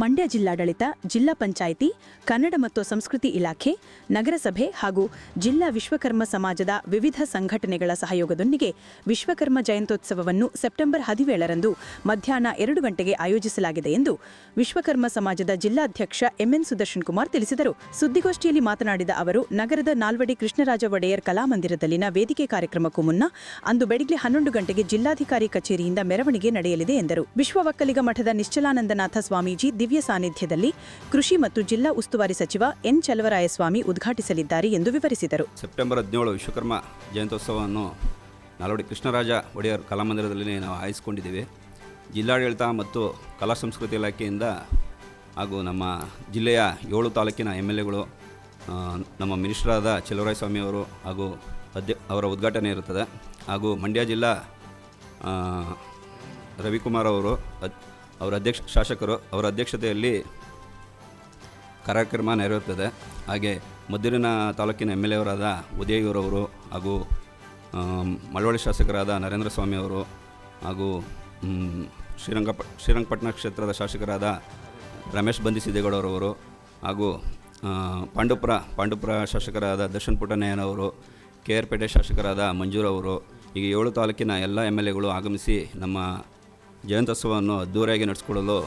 ಮಂಡ್ಯ ಜಿಲ್ಲಾಡಳಿತ, ಜಿಲ್ಲಾ ಪಂಚಾಯಿತಿ, ಕನ್ನಡ ಮತ್ತು ಸಂಸ್ಕೃತಿ ಇಲಾಖೆ, ನಗರಸಭೆ ಹಾಗೂ ಜಿಲ್ಲಾ ವಿಶ್ವಕರ್ಮ ಸಮಾಜದ ವಿವಿಧ ಸಂಘಟನೆಗಳ ಸಹಯೋಗದೊಂದಿಗೆ ವಿಶ್ವಕರ್ಮ ಜಯಂತ್ಯೋತ್ಸವವನ್ನು ಸೆಪ್ಟೆಂಬರ್ ಹದಿನೇಳರಂದು ಮಧ್ಯಾಹ್ನ ಎರಡು ಗಂಟೆಗೆ ಆಯೋಜಿಸಲಾಗಿದೆ ಎಂದು ವಿಶ್ವಕರ್ಮ ಸಮಾಜದ ಜಿಲ್ಲಾಧ್ಯಕ್ಷ ಎಂಎನ್ ಸುದರ್ಶನ್ ಕುಮಾರ್ ತಿಳಿಸಿದರು. ಸುದ್ದಿಗೋಷ್ಠಿಯಲ್ಲಿ ಮಾತನಾಡಿದ ಅವರು, ನಗರದ ನಾಲ್ವಡಿ ಕೃಷ್ಣರಾಜ ಒಡೆಯರ್ ಕಲಾಮಂದಿರದಲ್ಲಿನ ವೇದಿಕೆ ಕಾರ್ಯಕ್ರಮಕ್ಕೂ ಮುನ್ನ ಅಂದು ಬೆಳಿಗ್ಗೆ ಹನ್ನೊಂದು ಗಂಟೆಗೆ ಜಿಲ್ಲಾಧಿಕಾರಿ ಕಚೇರಿಯಿಂದ ಮೆರವಣಿಗೆ ನಡೆಯಲಿದೆ ಎಂದರು. ವಿಶ್ವ ಒಕ್ಕಲಿಗ ಮಠದ ನಿಶ್ಚಲಾನಂದನಾಥ ಸ್ವಾಮೀಜಿ ದಿವ್ಯ ಸಾನ್ನಿಧ್ಯದಲ್ಲಿ ಕೃಷಿ ಮತ್ತು ಜಿಲ್ಲಾ ಉಸ್ತುವಾರಿ ಸಚಿವ ಎನ್ ಚಲವರಾಯಸ್ವಾಮಿ ಉದ್ಘಾಟಿಸಲಿದ್ದಾರೆ ಎಂದು ವಿವರಿಸಿದರು. ಸೆಪ್ಟೆಂಬರ್ ಹದಿನೇಳು ವಿಶ್ವಕರ್ಮ ಜಯಂತ್ಯೋತ್ಸವವನ್ನು ನಾಲ್ವಡಿ ಕೃಷ್ಣರಾಜ ಒಡೆಯರ್ ಕಲಾಮಂದಿರದಲ್ಲಿ ನಾವು ಆಯಿಸಿಕೊಂಡಿದ್ದೇವೆ ಜಿಲ್ಲಾಡಳಿತ ಮತ್ತು ಕಲಾ ಸಂಸ್ಕೃತಿ ಇಲಾಖೆಯಿಂದ ಹಾಗೂ ನಮ್ಮ ಜಿಲ್ಲೆಯ ಏಳು ತಾಲೂಕಿನ ಎಂ ಎಲ್ ಎಗಳು ನಮ್ಮ ಮಿನಿಸ್ಟರಾದ ಸ್ವಾಮಿ ಅವರು ಹಾಗೂ ಅಧ್ಯ ಅವರ ಉದ್ಘಾಟನೆ ಇರುತ್ತದೆ. ಹಾಗೂ ಮಂಡ್ಯ ಜಿಲ್ಲಾ ರವಿಕುಮಾರ್ ಅವರು ಅವರ ಅಧ್ಯಕ್ಷ, ಶಾಸಕರು ಅವರ ಅಧ್ಯಕ್ಷತೆಯಲ್ಲಿ ಕಾರ್ಯಕ್ರಮ ನೆರವೇರುತ್ತದೆ. ಹಾಗೆ ಮದ್ದೂರಿನ ತಾಲೂಕಿನ ಎಂ ಎಲ್ ಎವರಾದ ಉದಯಗೌರವರು ಹಾಗೂ ಮಳವಳ್ಳಿ ಶಾಸಕರಾದ ನರೇಂದ್ರ ಸ್ವಾಮಿ ಅವರು ಹಾಗೂ ಶ್ರೀರಂಗಪ, ಶ್ರೀರಂಗಪಟ್ಟಣ ಕ್ಷೇತ್ರದ ಶಾಸಕರಾದ ರಮೇಶ್ ಬಂದಿಸಿದ್ದೇಗೌಡರವರು ಹಾಗೂ ಪಾಂಡುಪುರ ಪಾಂಡುಪುರ ಶಾಸಕರಾದ ದರ್ಶನ್ ಪುಟ್ಟಣ್ಣಯ್ಯನವರು ಕೆ ಆರ್ ಪೇಟೆ ಶಾಸಕರಾದ ಮಂಜೂರವರು ಈಗ ಏಳು ತಾಲೂಕಿನ ಎಲ್ಲ ಎಂ ಎಲ್ ಎಗಳು ಆಗಮಿಸಿ ನಮ್ಮ ಜಯಂತ್ಯೋತ್ಸವವನ್ನು ಅದ್ದೂರಿಯಾಗಿ ನಡೆಸ್ಕೊಳ್ಳಲು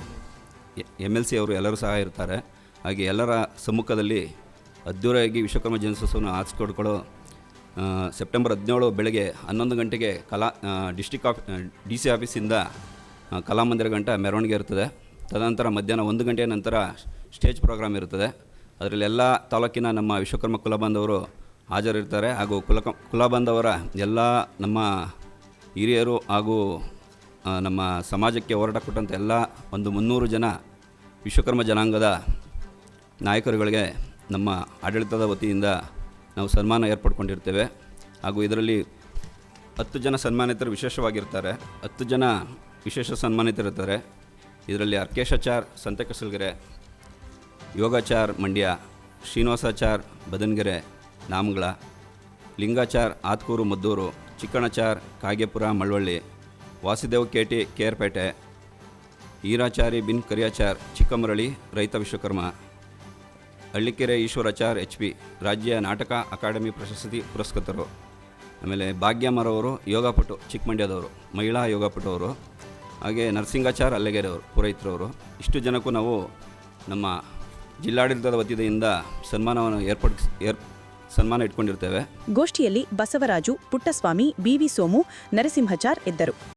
ಎಂ ಎಲ್ ಸಿ ಅವರು ಎಲ್ಲರೂ ಸಹ ಇರ್ತಾರೆ. ಹಾಗೆ ಎಲ್ಲರ ಸಮ್ಮುಖದಲ್ಲಿ ಅದ್ದೂರಿಯಾಗಿ ವಿಶ್ವಕರ್ಮ ಜಯಂತ್ಯೋತ್ಸವವನ್ನು ಆಚರಿಸ್ಕೊಡ್ಕೊಳ್ಳೋ ಸೆಪ್ಟೆಂಬರ್ ಹದಿನೇಳು ಬೆಳಗ್ಗೆ ಹನ್ನೊಂದು ಗಂಟೆಗೆ ಕಲಾ ಡಿಸ್ಟಿಕ್ ಆಫ್ ಡಿ ಸಿ ಆಫೀಸಿಂದ ಕಲಾಮಂದಿರ ಗಂಟ ಮೆರವಣಿಗೆ ಇರ್ತದೆ ತದನಂತರ ಮಧ್ಯಾಹ್ನ ಒಂದು ಗಂಟೆಯ ನಂತರ ಸ್ಟೇಜ್ ಪ್ರೋಗ್ರಾಮ್ ಇರ್ತದೆ ಅದರಲ್ಲಿ ಎಲ್ಲ ತಾಲೂಕಿನ ನಮ್ಮ ವಿಶ್ವಕರ್ಮ ಕುಲಬಂಧವರು ಹಾಜರಿರ್ತಾರೆ. ಹಾಗೂ ಕುಲ ಕುಲಬಂಧವರ ಎಲ್ಲ ನಮ್ಮ ಹಿರಿಯರು ಹಾಗೂ ನಮ್ಮ ಸಮಾಜಕ್ಕೆ ಹೋರಾಟ ಕೊಟ್ಟಂಥ ಎಲ್ಲ ಒಂದು ಮುನ್ನೂರು ಜನ ವಿಶ್ವಕರ್ಮ ಜನಾಂಗದ ನಾಯಕರುಗಳಿಗೆ ನಮ್ಮ ಆಡಳಿತದ ವತಿಯಿಂದ ನಾವು ಸನ್ಮಾನ ಏರ್ಪಡ್ಕೊಂಡಿರ್ತೇವೆ. ಹಾಗೂ ಇದರಲ್ಲಿ ಹತ್ತು ಜನ ಸನ್ಮಾನಿತರು ವಿಶೇಷವಾಗಿರ್ತಾರೆ. ಹತ್ತು ಜನ ವಿಶೇಷ ಸನ್ಮಾನಿತರಿರ್ತಾರೆ. ಇದರಲ್ಲಿ ಅರ್ಕೇಶಾಚಾರ್ ಸಂತೆಕಸಲ್ಗೆರೆ ಯೋಗಾಚಾರ್ ಮಂಡ್ಯ, ಶ್ರೀನಿವಾಸಾಚಾರ್, ಬದನ್ಗೆರೆ, ನಾಮಗಳ, ಲಿಂಗಾಚಾರ್, ಆತ್ಕೂರು, ಮದ್ದೂರು, ಚಿಕ್ಕಣಚಾರ್, ಕಾಗೇಪುರ, ಮಳವಳ್ಳಿ ವಾಸುದೇವ್ ಕೆಟಿ ಕೇರ್ಪೇಟೆ ಈರಾಚಾರಿ ಬಿನ್ ಕರಿಯಾಚಾರ್, ಚಿಕ್ಕಮರಳಿ, ರೈತ ವಿಶ್ವಕರ್ಮ, ಹಳ್ಳಿಕೆರೆ ಈಶ್ವರಾಚಾರ್, ಎಚ್ ಪಿ, ರಾಜ್ಯ ನಾಟಕ ಅಕಾಡೆಮಿ ಪ್ರಶಸ್ತಿ ಪುರಸ್ಕೃತರು. ಆಮೇಲೆ ಭಾಗ್ಯಮರವರು ಯೋಗಪಟು ಚಿಕ್ಕಮಂಡ್ಯದವರು, ಮಹಿಳಾ ಯೋಗಪಟು ಅವರು ಹಾಗೆ ನರಸಿಂಗಾಚಾರ್ ಅಲ್ಲಗೆರೆಯವರು, ಪುರೋಹಿತರವರು. ಇಷ್ಟು ಜನಕ್ಕೂ ನಾವು ನಮ್ಮ ಜಿಲ್ಲಾಡಳಿತದ ವತಿಯಿಂದ ಸನ್ಮಾನವನ್ನು ಏರ್ಪಡಿಸ್, ಏರ್, ಸನ್ಮಾನ ಇಟ್ಕೊಂಡಿರ್ತೇವೆ. ಗೋಷ್ಠಿಯಲ್ಲಿ ಬಸವರಾಜು, ಪುಟ್ಟಸ್ವಾಮಿ ಬಿವಿ ಸೋಮು, ನರಸಿಂಹಚಾರ್ ಇದ್ದರು.